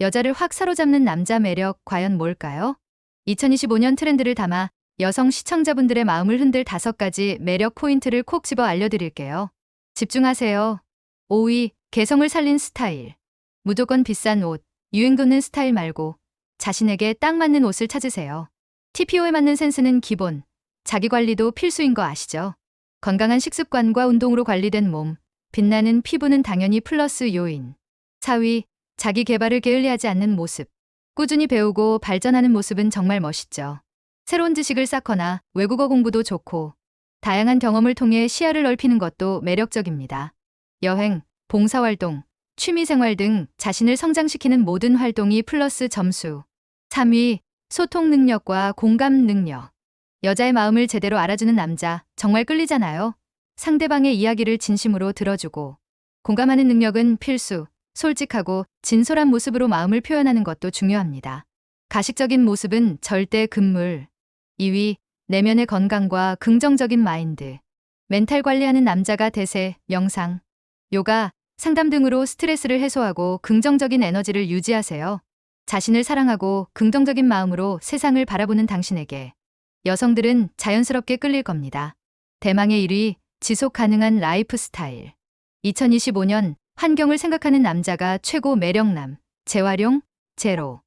여자를 확 사로잡는 남자 매력 과연 뭘까요? 2025년 트렌드를 담아 여성 시청자분들의 마음을 흔들 다섯 가지 매력 포인트를 콕 집어 알려드릴게요. 집중하세요. 5위, 개성을 살린 스타일. 무조건 비싼 옷, 유행 돋는 스타일 말고 자신에게 딱 맞는 옷을 찾으세요. TPO에 맞는 센스는 기본, 자기 관리도 필수인 거 아시죠? 건강한 식습관과 운동으로 관리된 몸, 빛나는 피부는 당연히 플러스 요인. 4위, 자기 개발을 게을리하지 않는 모습. 꾸준히 배우고 발전하는 모습은 정말 멋있죠. 새로운 지식을 쌓거나 외국어 공부도 좋고, 다양한 경험을 통해 시야를 넓히는 것도 매력적입니다. 여행, 봉사활동, 취미생활 등 자신을 성장시키는 모든 활동이 플러스 점수. 3위, 소통 능력과 공감 능력. 여자의 마음을 제대로 알아주는 남자, 정말 끌리잖아요. 상대방의 이야기를 진심으로 들어주고, 공감하는 능력은 필수, 솔직하고 진솔한 모습으로 마음을 표현하는 것도 중요합니다. 가식적인 모습은 절대 금물. 2위, 내면의 건강과 긍정적인 마인드. 멘탈 관리하는 남자가 대세, 명상, 요가, 상담 등으로 스트레스를 해소하고 긍정적인 에너지를 유지하세요. 자신을 사랑하고 긍정적인 마음으로 세상을 바라보는 당신에게 여성들은 자연스럽게 끌릴 겁니다. 대망의 1위, 지속 가능한 라이프 스타일. 2025년 환경을 생각하는 남자가 최고 매력남, 재활용, 제로,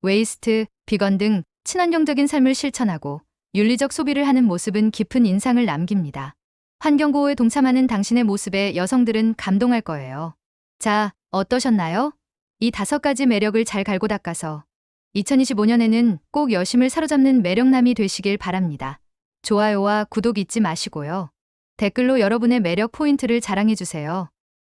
웨이스트, 비건 등 친환경적인 삶을 실천하고 윤리적 소비를 하는 모습은 깊은 인상을 남깁니다. 환경보호에 동참하는 당신의 모습에 여성들은 감동할 거예요. 자, 어떠셨나요? 이 다섯 가지 매력을 잘 갈고 닦아서 2025년에는 꼭 여심을 사로잡는 매력남이 되시길 바랍니다. 좋아요와 구독 잊지 마시고요. 댓글로 여러분의 매력 포인트를 자랑해주세요.